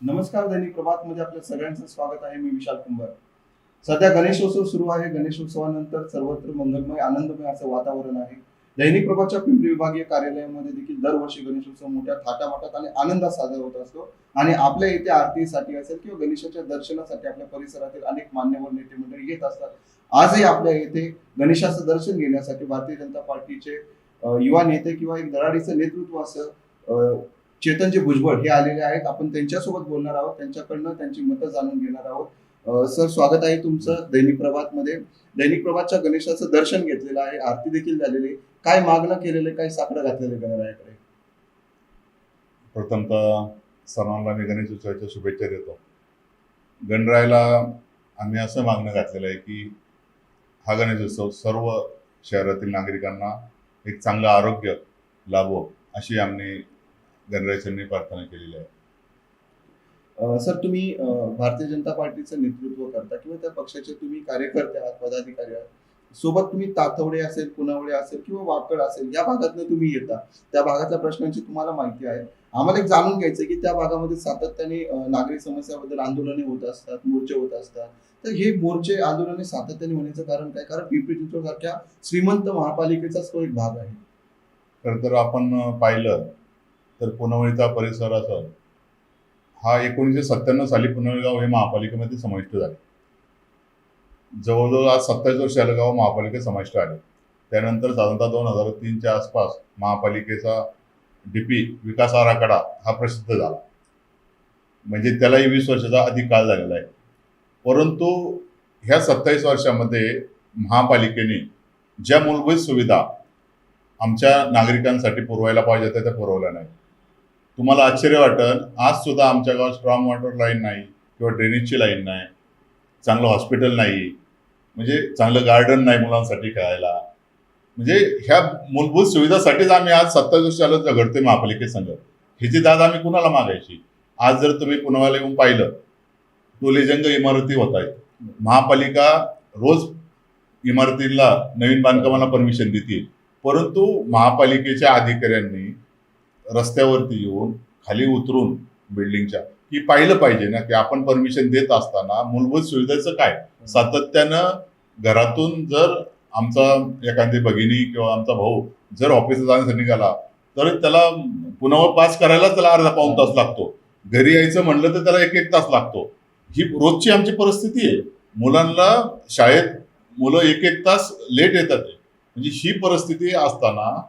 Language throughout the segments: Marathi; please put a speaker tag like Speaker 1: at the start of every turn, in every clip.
Speaker 1: नमस्कार दैनिक प्रभात मध्ये आपल्या सगळ्यांचं स्वागत आहे. मी विशाल कुंभार. सध्या गणेशोत्सव सुरू आहे. गणेशोत्सवानंतर सर्वत्र मंगलमय आनंदमय असं वातावरण आहे. दैनिक प्रभातच्या पिंपरी विभागीय कार्यालयामध्ये देखील दरवर्षी गणेशोत्सव मोठ्या थाटामाटात आणि आनंदात साजरा होत असतो. आणि आपल्या इथे आरतीसाठी असेल किंवा गणेशाच्या दर्शनासाठी आपल्या परिसरातील अनेक मान्यवर नेते मंडळी येत असतात. आजही आपल्या इथे गणेशाचं दर्शन घेण्यासाठी भारतीय जनता पार्टीचे युवा नेते किंवा एक दराडीचं नेतृत्व असं चेतनजी भुजबळ हे आलेले आहेत. आपण त्यांच्यासोबत बोलणार आहोत. त्यांच्याकडनं त्यांची मतं जाणून घेणार आहोत. सर स्वागत आहे तुमचं दैनिक प्रभात मध्ये दैनिक प्रभातच्या गणेशाचं दर्शन घेतलेलं आहे. आरती देखील झालेली. आहे. काय मागणं केलेलं काय साकडं घातलेलं गणरायाकडे?
Speaker 2: प्रथमतः सर्वांना मी गणेश उत्सवाच्या शुभेच्छा देतो. गणरायाला आम्ही असं मागणं घातलेलं आहे की हा गणेश उत्सव सर्व शहरातील नागरिकांना एक चांगलं आरोग्य लाभो अशी आम्ही गणरायाच्यांनी प्रार्थना केलेली आहे.
Speaker 1: सर तुम्ही भारतीय जनता पार्टीचं नेतृत्व करता किंवा त्या पक्षाचे तुम्ही कार्यकर्ते आहात पदाधिकारी आहात सोबत तुम्ही तातवडे असेल पुनावडे असेल किंवा वाकड असेल या भागातनं तुम्ही येता. त्या भागातल्या प्रश्नांची तुम्हाला माहिती आहे. आम्हाला एक जाणून घ्यायचं आहे की त्या भागामध्ये सातत्याने अ, नागरी समस्याबद्दल आंदोलने होत असतात मोर्चे होत असतात. तर हे मोर्चे आंदोलने सातत्याने होण्याचं कारण काय? कारण पिंपरी चिंचवड सारख्या श्रीमंत महापालिकेचाच तो एक भाग आहे.
Speaker 2: खरं तर आपण पाहिलं तर पुनवळीचा परिसर असा हा एकोणीसशे सत्त्याण्णव साली पुनवळीगाव हे महापालिकेमध्ये समाविष्ट झाले. जवळजवळ आज सत्तावीस वर्ष गाव महापालिकेत समाविष्ट आले त्यानंतर साधारणतः दोन हजार तीनच्या आसपास महापालिकेचा डीपी विकास आराखडा हा प्रसिद्ध झाला. म्हणजे त्यालाही वीस वर्षाचा अधिक काळ झालेला आहे. परंतु ह्या सत्तावीस वर्षामध्ये महापालिकेने ज्या मूलभूत सुविधा आमच्या नागरिकांसाठी पुरवायला पाहिजे त्या त्या पुरवल्या नाही तुम्हाला आश्चर्य वाटेल आज सुद्धा आमच्या गावात स्ट्रॉंग वॉटर लाईन नाही किंवा ड्रेनेजची लाईन नाही चांगलं हॉस्पिटल नाही म्हणजे चांगलं गार्डन नाही मुलांसाठी खेळायला. म्हणजे ह्या मूलभूत सुविधासाठीच आम्ही आज सत्तावीस वर्ष झालं महापालिकेसंघ ह्याची दाद आम्ही कुणाला मागायची? आज जर तुम्ही पुण्याला येऊन पाहिलं टोलेजंग इमारती होत आहेत. महापालिका रोज इमारतीला नवीन बांधकामाला परमिशन देतील परंतु महापालिकेच्या अधिकाऱ्यांनी रस्त्यावरती येऊन खाली उतरून बिल्डिंगच्या की पाहिलं पाहिजे ना की आपण परमिशन देत असताना मूलभूत सुविधेचं काय? सातत्यानं घरातून जर आमचा एखादी भगिनी किंवा आमचा भाऊ जर ऑफिसला जाण्यासाठी निघाला तर त्याला पुन्हा पास करायला त्याला अर्धा पाऊन तास लागतो. घरी यायचं म्हणलं तर त्याला एक एक तास लागतो. ही रोजची आमची परिस्थिती आहे. मुलांना शाळेत मुलं एक एक तास लेट येतात. म्हणजे ही परिस्थिती असताना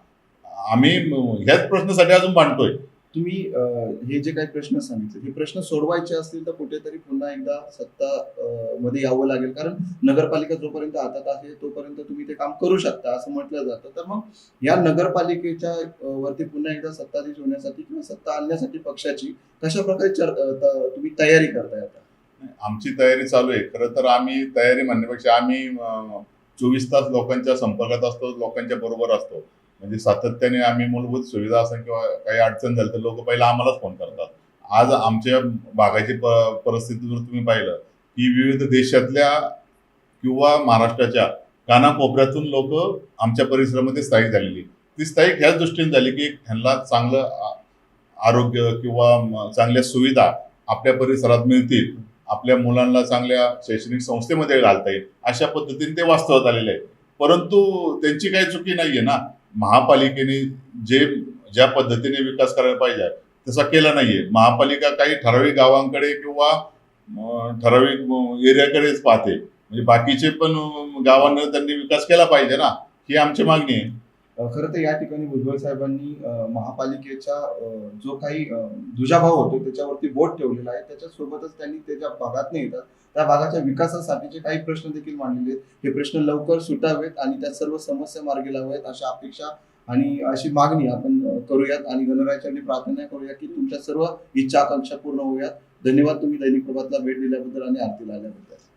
Speaker 2: आम्ही ह्याच प्रश्नासाठी अजून भांडतोय.
Speaker 1: तुम्ही हे जे काही प्रश्न सांगितले हे प्रश्न सोडवायचे असतील तर कुठेतरी पुन्हा एकदा सत्ता मध्ये यावं लागेल. कारण नगरपालिका जोपर्यंत हातात आहे तोपर्यंत तुम्ही ते काम करू शकता असं म्हटलं जातं. तर मग या नगरपालिकेच्या वरती पुन्हा एकदा सत्ताधीश होण्यासाठी किंवा सत्ता आणण्यासाठी पक्षाची कशा प्रकारे तुम्ही तयारी करताय आता?
Speaker 2: आमची तयारी चालू आहे. खरं तर आम्ही तयारी म्हणण्यापेक्षा आम्ही चोवीस तास लोकांच्या संपर्कात असतो लोकांच्या बरोबर असतो. म्हणजे सातत्याने आम्ही मूलभूत सुविधा असं किंवा काही अडचण झाली तर लोक पहिला आम्हालाच फोन करतात. आज आमच्या भागाची परिस्थिती जर तुम्ही पाहिलं की विविध देशातल्या किंवा महाराष्ट्राच्या कानाकोपऱ्यातून लोक आमच्या परिसरामध्ये स्थायिक झालेली. ती स्थायिक ह्याच दृष्टीने झाली की ह्यांना चांगलं आरोग्य किंवा चांगल्या सुविधा आपल्या परिसरात मिळतील. आपल्या मुलांना चांगल्या शैक्षणिक संस्थेमध्ये घालता येईल. अशा पद्धतीने ते वास्तवात आलेले आहे परंतु त्यांची काही चुकी नाहीये ना. महापालिकेने जे ज्या पद्धतीने विकास करायला पाहिजे तसा केला नाहीये. महापालिका काही ठराविक गावांकडे किंवा ठराविक एरियाकडेच पाहते. म्हणजे बाकीचे पण गावांना त्यांनी विकास केला पाहिजे ना ही आमची मागणी आहे.
Speaker 1: खरं तर या ठिकाणी भुजबळ साहेबांनी महापालिकेचा जो काही दुजाभाव होतो त्याच्यावरती बोट ठेवलेला आहे. त्याच्यासोबतच त्यांनी त्याच्या भागात येतात त्या भागाच्या विकासासाठीचे काही प्रश्न देखील मांडलेले आहेत. हे प्रश्न लवकर सुटावेत आणि त्या सर्व समस्या मार्गी लावावेत अशा अपेक्षा आणि अशी मागणी आपण करूयात आणि गणरायाच्या प्रार्थना करूया की तुमच्या सर्व इच्छा आकांक्षा पूर्ण होऊयात. धन्यवाद तुम्ही दैनिक प्रभातला भेट दिल्याबद्दल आणि आरतीला आल्याबद्दल